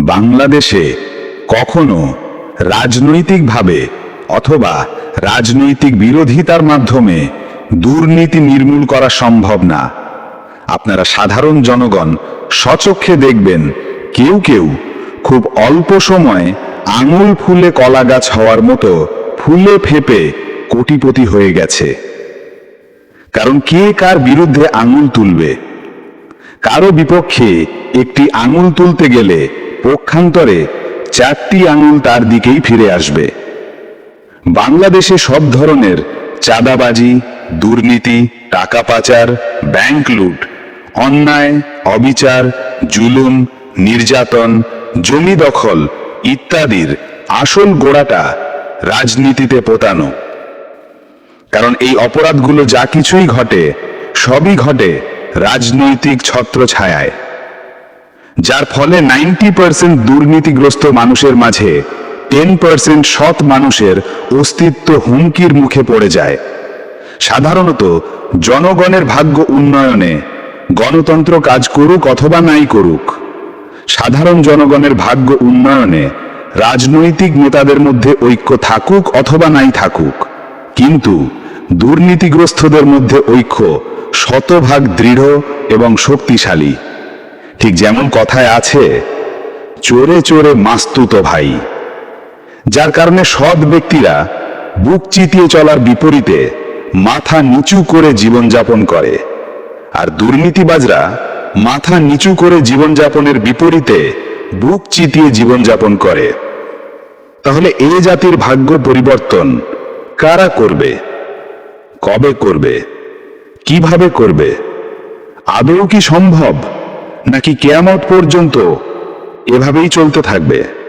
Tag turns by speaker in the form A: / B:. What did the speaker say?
A: বাংলাদেশে কখনো রাজনৈতিকভাবে অথবা রাজনৈতিক বিরোধিতার মাধ্যমে দুর্নীতি নির্মূল করা সম্ভব না। আপনারা সাধারণ জনগণ সচক্ষে দেখবেন কেউ কেউ খুব অল্প সময়ে আঙুল ফুলে কলা গাছ হওয়ার মতো ফুলে ফেপে কোটিপতি হয়ে গেছে। কারণ কে কার বিরুদ্ধে আঙুল তুলবে? কারও বিপক্ষে একটি আঙুল তুলতে গেলে পক্ষান্তরে চারটি আঙুল তার দিকেই ফিরে আসবে। বাংলাদেশে সব ধরনের চাঁদাবাজি, দুর্নীতি, টাকা পাচার, ব্যাংক লুট, অন্যায়, অবিচার, জুলুম, নির্যাতন, জমি দখল ইত্যাদির আসল গোড়াটা রাজনীতিতে পোতানো। কারণ এই অপরাধগুলো যা কিছুই ঘটে, সবই ঘটে রাজনৈতিক ছত্রছায়ায়। যার ফলে নাইনটি পার্সেন্ট দুর্নীতিগ্রস্ত মানুষের মাঝে টেন পার্সেন্ট সৎ মানুষের অস্তিত্ব হুমকির মুখে পড়ে যায়। সাধারণত জনগণের ভাগ্য উন্নয়নে গণতন্ত্র কাজ করুক অথবা নাই করুক, সাধারণ জনগণের ভাগ্য উন্নয়নে রাজনৈতিক নেতাদের মধ্যে ঐক্য থাকুক অথবা নাই থাকুক, কিন্তু দুর্নীতিগ্রস্তদের মধ্যে ঐক্য শতভাগ দৃঢ় এবং শক্তিশালী। ঠিক যেমন কথায় আছে, চোরে চোরে মাস্তুত ভাই। যার কারণে সৎ ব্যক্তিরা বুক চিতিয়ে চলার বিপরীতে মাথা নিচু করে জীবনযাপন করে। আর দুর্নীতিবাজরা মাথা নিচু করে জীবনযাপনের বিপরীতে বুক চিতিয়ে জীবনযাপন করে। তাহলে এ জাতির ভাগ্য পরিবর্তন কারা করবে? কবে করবে? কীভাবে করবে? আদৌ কি সম্ভব? নাকি কেয়ামত পর্যন্ত এভাবেই চলতে থাকবে?